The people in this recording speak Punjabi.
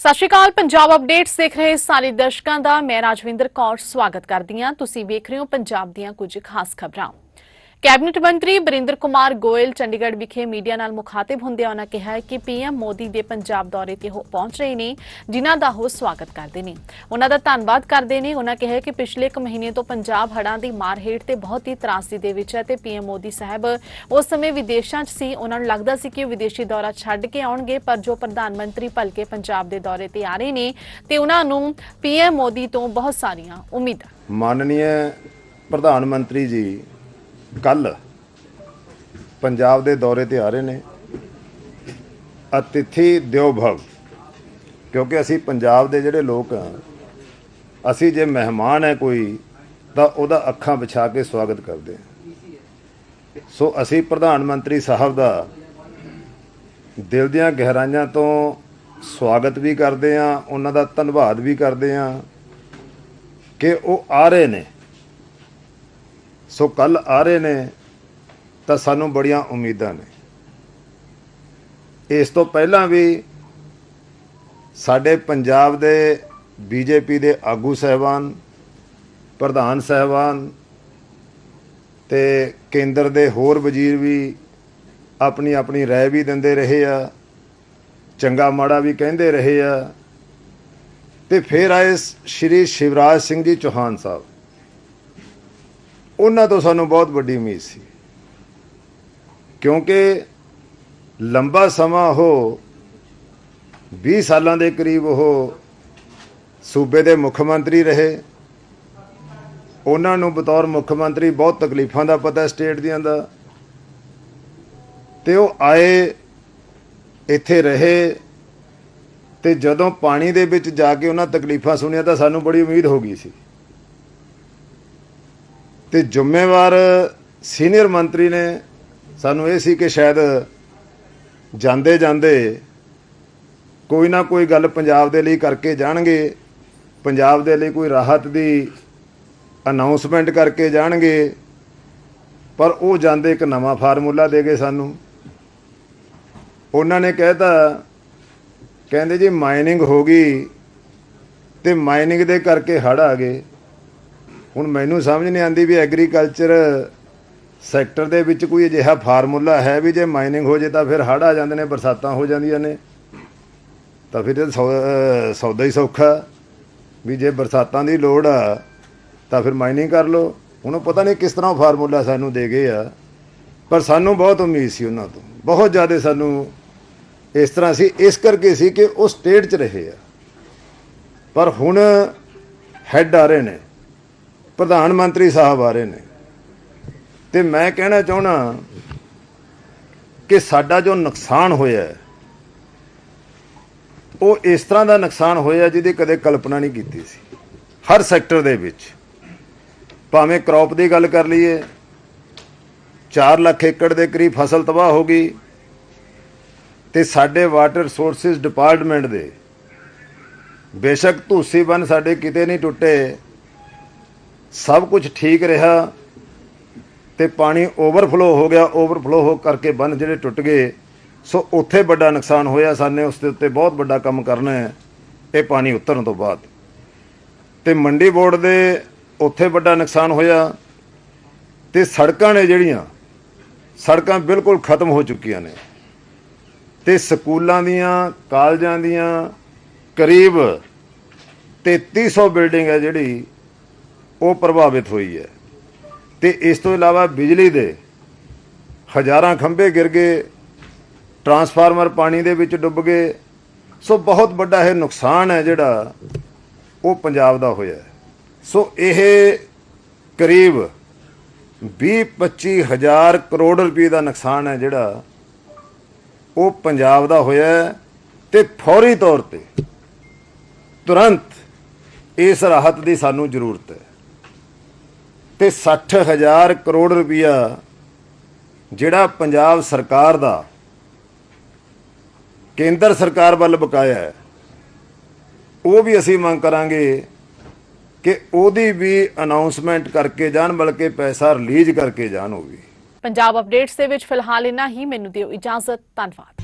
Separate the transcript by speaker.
Speaker 1: ਸਤਿ ਸ਼੍ਰੀ ਅਕਾਲ, ਪੰਜਾਬ ਅਪਡੇਟਸ ਦੇਖ ਰਹੇ ਸਾਰੇ ਦਰਸ਼ਕਾਂ ਦਾ। ਮੈਂ ਰਾਜਵਿੰਦਰ ਕੌਰ, ਸਵਾਗਤ ਕਰਦੀ ਹਾਂ। ਤੁਸੀਂ ਵੇਖ ਰਹੇ ਹੋ ਪੰਜਾਬ ਦੀਆਂ ਕੁਝ ਖਾਸ ਖਬਰਾਂ। ਕੈਬਨਿਟ ਮੰਤਰੀ ਬਰਿੰਦਰ ਕੁਮਾਰ ਗੋਇਲ ਚੰਡੀਗੜ੍ਹ ਵਿਖੇ ਮੀਡੀਆ ਨਾਲ ਮੁਖਾਤਿਬ ਹੁੰਦਿਆਂ ਉਹਨਾਂ ਕਿਹਾ ਹੈ ਕਿ ਪੀਐਮ ਮੋਦੀ ਦੇ ਪੰਜਾਬ ਦੌਰੇ ਤੇ ਉਹ ਪਹੁੰਚ ਰਹੇ ਨੇ, ਜਿਨ੍ਹਾਂ ਦਾ ਉਹ ਸਵਾਗਤ ਕਰਦੇ ਨੇ। ਉਹਨਾਂ ਦਾ ਧੰਨਵਾਦ ਕਰਦੇ ਨੇ। ਉਹਨਾਂ ਕਿਹਾ ਕਿ ਪਿਛਲੇ ਇੱਕ ਮਹੀਨੇ ਤੋਂ ਪੰਜਾਬ ਹੜ੍ਹਾਂ ਦੀ ਮਾਰ ਹੇਠ ਤੇ ਬਹੁਤ ਹੀ ਤਰਾਸਦੀ ਦੇ ਵਿੱਚ ਹੈ ਤੇ ਪੀਐਮ ਮੋਦੀ ਸਾਹਿਬ ਉਸ ਸਮੇਂ ਵਿਦੇਸ਼ਾਂ 'ਚ ਸੀ। ਉਹਨਾਂ ਨੂੰ ਲੱਗਦਾ ਸੀ ਕਿ ਉਹ ਵਿਦੇਸ਼ੀ ਦੌਰਾ ਛੱਡ ਕੇ ਆਉਣਗੇ, ਪਰ ਜੋ ਪ੍ਰਧਾਨ ਮੰਤਰੀ ਭਲਕੇ ਪੰਜਾਬ ਦੇ ਦੌਰੇ ਤੇ ਆ ਰਹੇ ਨੇ, ਤੇ ਉਹਨਾਂ ਨੂੰ ਪੀਐਮ ਮੋਦੀ ਤੋਂ ਬਹੁਤ ਸਾਰੀਆਂ ਉਮੀਦਾਂ।
Speaker 2: ਮਾਨਨੀय ਪ੍ਰਧਾਨ ਮੰਤਰੀ ਜੀ ਕੱਲ ਪੰਜਾਬ ਦੇ ਦੌਰੇ ਤੇ ਆ ਰਹੇ ਨੇ। ਅਤਿਥੀ ਦਿਓ ਭਵ ਕਿਉਂਕਿ ਅਸੀਂ ਪੰਜਾਬ ਦੇ ਜਿਹੜੇ ਲੋਕ ਆ ਅਸੀਂ ਜੇ ਮਹਿਮਾਨ ਹੈ ਕੋਈ, ਤਾਂ ਉਹਦਾ ਅੱਖਾਂ ਵਿਛਾ ਕੇ ਸਵਾਗਤ ਕਰਦੇ ਹਾਂ। ਸੋ ਅਸੀਂ ਪ੍ਰਧਾਨ ਮੰਤਰੀ ਸਾਹਿਬ ਦਾ ਦਿਲ ਦੀਆਂ ਗਹਿਰਾਈਆਂ ਤੋਂ ਸਵਾਗਤ ਵੀ ਕਰਦੇ ਹਾਂ, ਉਹਨਾਂ ਦਾ ਧੰਨਵਾਦ ਵੀ ਕਰਦੇ ਹਾਂ ਕਿ ਉਹ ਆ ਰਹੇ ਨੇ। ਸੋ ਕੱਲ ਆ ਰਹੇ ਨੇ ਤਾਂ ਸਾਨੂੰ ਬੜੀਆਂ ਉਮੀਦਾਂ ਨੇ। ਇਸ ਤੋਂ ਪਹਿਲਾਂ ਵੀ ਸਾਡੇ ਪੰਜਾਬ ਦੇ ਬੀਜੇਪੀ ਦੇ ਆਗੂ ਸਹਿਬਾਨ, ਪ੍ਰਧਾਨ ਸਹਿਬਾਨ ਤੇ ਕੇਂਦਰ ਦੇ ਹੋਰ ਵਜ਼ੀਰ ਵੀ ਆਪਣੀ ਆਪਣੀ ਰਾਏ ਵੀ ਦਿੰਦੇ ਰਹੇ ਆ, ਚੰਗਾ ਮਾੜਾ ਵੀ ਕਹਿੰਦੇ ਰਹੇ ਆ ਤੇ ਫਿਰ ਆਏ ਸ਼੍ਰੀ ਸ਼ਿਵਰਾਜ ਸਿੰਘ ਜੀ ਚੌਹਾਨ ਸਾਹਿਬ। ਉਹਨਾਂ ਤੋਂ ਸਾਨੂੰ ਬਹੁਤ ਵੱਡੀ ਉਮੀਦ ਸੀ। ਕਿਉਂਕਿ ਲੰਬਾ ਸਮਾਂ ਉਹ 20 ਸਾਲਾਂ ਦੇ ਕਰੀਬ ਉਹ ਸੂਬੇ ਦੇ ਮੁੱਖ ਮੰਤਰੀ ਰਹੇ। ਉਹਨਾਂ ਨੂੰ ਬਤੌਰ ਮੁੱਖ ਮੰਤਰੀ ਬਹੁਤ ਤਕਲੀਫਾਂ ਦਾ ਪਤਾ ਸਟੇਟ ਦੀਆਂ ਦਾ। ਤੇ ਉਹ ਆਏ, ਇੱਥੇ ਰਹੇ ਤੇ ਜਦੋਂ ਪਾਣੀ ਦੇ ਵਿੱਚ ਜਾ ਕੇ ਉਹਨਾਂ ਤਕਲੀਫਾਂ ਸੁਣੀਆਂ ਤਾਂ ਸਾਨੂੰ ਬੜੀ ਉਮੀਦ ਹੋ ਗਈ ਸੀ। ਤੇ ਜ਼ਿੰਮੇਵਾਰ ਸੀਨੀਅਰ ਮੰਤਰੀ ਨੇ ਸਾਨੂੰ ਇਹ ਸੀ ਕਿ ਸ਼ਾਇਦ ਜਾਂਦੇ ਜਾਂਦੇ ਕੋਈ ਨਾ ਕੋਈ ਗੱਲ ਪੰਜਾਬ ਦੇ ਲਈ ਕਰਕੇ ਜਾਣਗੇ, ਪੰਜਾਬ ਦੇ ਲਈ ਕੋਈ ਰਾਹਤ ਦੀ ਅਨਾਉਂਸਮੈਂਟ ਕਰਕੇ ਜਾਣਗੇ, ਪਰ ਉਹ ਜਾਂਦੇ ਇੱਕ ਨਵਾਂ ਫਾਰਮੂਲਾ ਦੇ ਗਏ ਸਾਨੂੰ। ਉਹਨਾਂ ਨੇ ਕਹਿਤਾ ਕਹਿੰਦੇ ਜੀ ਮਾਈਨਿੰਗ ਹੋ ਗਈ ਤੇ ਮਾਈਨਿੰਗ ਦੇ ਕਰਕੇ ਹੜ੍ਹ ਆ ਗਏ। ਹੁਣ ਮੈਨੂੰ ਸਮਝ ਨਹੀਂ ਆਂਦੀ ਵੀ ਐਗਰੀਕਲਚਰ ਸੈਕਟਰ ਦੇ ਵਿੱਚ ਕੋਈ ਅਜਿਹਾ ਫਾਰਮੂਲਾ ਹੈ ਵੀ ਜੇ ਮਾਈਨਿੰਗ ਹੋ ਜੇ ਤਾਂ ਫਿਰ ਹੜ੍ਹ ਆ ਜਾਂਦੇ ਨੇ, ਬਰਸਾਤਾਂ ਹੋ ਜਾਂਦੀਆਂ ਨੇ। ਤਾਂ ਫਿਰ ਸੌ- ਸੌਦਾ ਹੀ ਸੌਖਾ। ਵੀ ਜੇ ਬਰਸਾਤਾਂ ਦੀ ਲੋੜ ਆ, ਤਾਂ ਫਿਰ ਮਾਈਨਿੰਗ ਕਰ ਲਓ। ਹੁਣ ਪਤਾ ਨਹੀਂ ਕਿਸ ਤਰ੍ਹਾਂ ਫਾਰਮੂਲਾ ਸਾਨੂੰ ਦੇ ਗਏ ਆ। ਪਰ ਸਾਨੂੰ ਬਹੁਤ ਉਮੀਦ ਸੀ ਉਹਨਾਂ ਤੋਂ। ਬਹੁਤ ਜ਼ਿਆਦਾ ਸਾਨੂੰ ਇਸ ਤਰ੍ਹਾਂ ਸੀ। ਇਸ ਕਰਕੇ ਸੀ ਕਿ ਉਹ ਸਟੇਟ 'ਚ ਰਹੇ ਆ। ਪਰ ਹੁਣ ਹੈੱਡ ਆ ਰਹੇ ਨੇ। ਪ੍ਰਧਾਨ ਮੰਤਰੀ ਸਾਹਿਬ ਆ ਰਹੇ ਨੇ। ਤੇ ਮੈਂ ਕਹਿਣਾ ਚਾਹਣਾ ਕਿ ਸਾਡਾ ਜੋ ਨੁਕਸਾਨ ਹੋਇਆ ਹੈ, ਉਹ ਇਸ ਤਰ੍ਹਾਂ ਦਾ ਨੁਕਸਾਨ ਹੋਇਆ ਜਿਹਦੀ ਕਦੇ ਕਲਪਨਾ ਨਹੀਂ ਕੀਤੀ ਸੀ। ਹਰ ਸੈਕਟਰ ਦੇ ਵਿੱਚ। ਭਾਵੇਂ ਕ੍ਰੌਪ ਦੀ ਗੱਲ ਕਰ ਲਈਏ 4 ਲੱਖ ਏਕੜ ਦੇ ਕਰੀਬ ਫਸਲ ਤਬਾਹ ਹੋ ਗਈ ਤੇ ਸਾਡੇ ਵਾਟਰ ਰਿਸੋਰਸਿਸ ਡਿਪਾਰਟਮੈਂਟ ਦੇ ਬੇਸ਼ੱਕ ਧੂਸੀ ਬੰਨ ਸਾਡੇ ਕਿਤੇ ਨਹੀਂ ਟੁੱਟੇ। ਸਭ ਕੁਝ ਠੀਕ ਰਿਹਾ ਤੇ ਪਾਣੀ ਓਵਰਫਲੋ ਹੋ ਗਿਆ, ਓਵਰਫਲੋ ਹੋ ਕਰਕੇ ਬੰਨ ਜਿਹੜੇ ਟੁੱਟ ਗਏ, ਸੋ ਉੱਥੇ ਵੱਡਾ ਨੁਕਸਾਨ ਹੋਇਆ ਸਾਨੇ, ਉਸ ਦੇ ਉੱਤੇ ਬਹੁਤ ਵੱਡਾ ਕੰਮ ਕਰਨਾ ਹੈ, ਇਹ ਪਾਣੀ ਉਤਰਨ ਤੋਂ ਬਾਅਦ। ਤੇ ਮੰਡੀ ਬੋਰਡ ਦੇ ਉੱਥੇ ਵੱਡਾ ਨੁਕਸਾਨ ਹੋਇਆ ਤੇ ਸੜਕਾਂ ਨੇ ਜਿਹੜੀਆਂ, ਸੜਕਾਂ ਬਿਲਕੁਲ ਖਤਮ ਹੋ ਚੁੱਕੀਆਂ ਨੇ। ਤੇ ਸਕੂਲਾਂ ਦੀਆਂ, ਕਾਲਜਾਂ ਦੀਆਂ ਕਰੀਬ 3300 ਬਿਲਡਿੰਗ ਹੈ ਜਿਹੜੀ ਉਹ ਪ੍ਰਭਾਵਿਤ ਹੋਈ ਹੈ। ਤੇ ਇਸ ਤੋਂ ਇਲਾਵਾ ਬਿਜਲੀ ਦੇ ਹਜ਼ਾਰਾਂ ਖੰਭੇ ਗਿਰ ਗਏ, ਟਰਾਂਸਫਾਰਮਰ ਪਾਣੀ ਦੇ ਵਿੱਚ ਡੁੱਬ ਗਏ। ਸੋ ਬਹੁਤ ਵੱਡਾ ਇਹ ਨੁਕਸਾਨ ਹੈ ਜਿਹੜਾ ਉਹ ਪੰਜਾਬ ਦਾ ਹੋਇਆ ਸੋ ਇਹ ਕਰੀਬ 20-25 ਹਜ਼ਾਰ ਕਰੋੜ ਰੁਪਏ ਦਾ ਨੁਕਸਾਨ ਹੈ ਜਿਹੜਾ ਉਹ ਪੰਜਾਬ ਦਾ ਹੋਇਆ ਹੈ। ਤੇ ਫੌਰੀ ਤੌਰ ਤੇ ਤੁਰੰਤ ਇਸ ਰਾਹਤ ਦੀ ਸਾਨੂੰ ਜ਼ਰੂਰਤ ਹੈ। ਤੇ 60000 ਕਰੋੜ ਰੁਪਇਆ ਜਿਹੜਾ ਪੰਜਾਬ ਸਰਕਾਰ ਦਾ ਕੇਂਦਰ ਸਰਕਾਰ ਵੱਲ ਬਕਾਇਆ ਹੈ, ਉਹ ਵੀ ਅਸੀਂ ਮੰਗ ਕਰਾਂਗੇ ਕਿ ਉਹਦੀ ਵੀ ਅਨਾਉਂਸਮੈਂਟ ਕਰਕੇ ਜਾਣ, ਬਲਕਿ ਪੈਸਾ ਰਿਲੀਜ਼ ਕਰਕੇ ਜਾਣ ਉਹ ਵੀ।
Speaker 1: ਪੰਜਾਬ ਅਪਡੇਟਸ ਦੇ ਵਿੱਚ ਫਿਲਹਾਲ ਇੰਨਾ ਹੀ। ਮੈਨੂੰ ਦਿਓ ਇਜਾਜ਼ਤ। ਧੰਨਵਾਦ।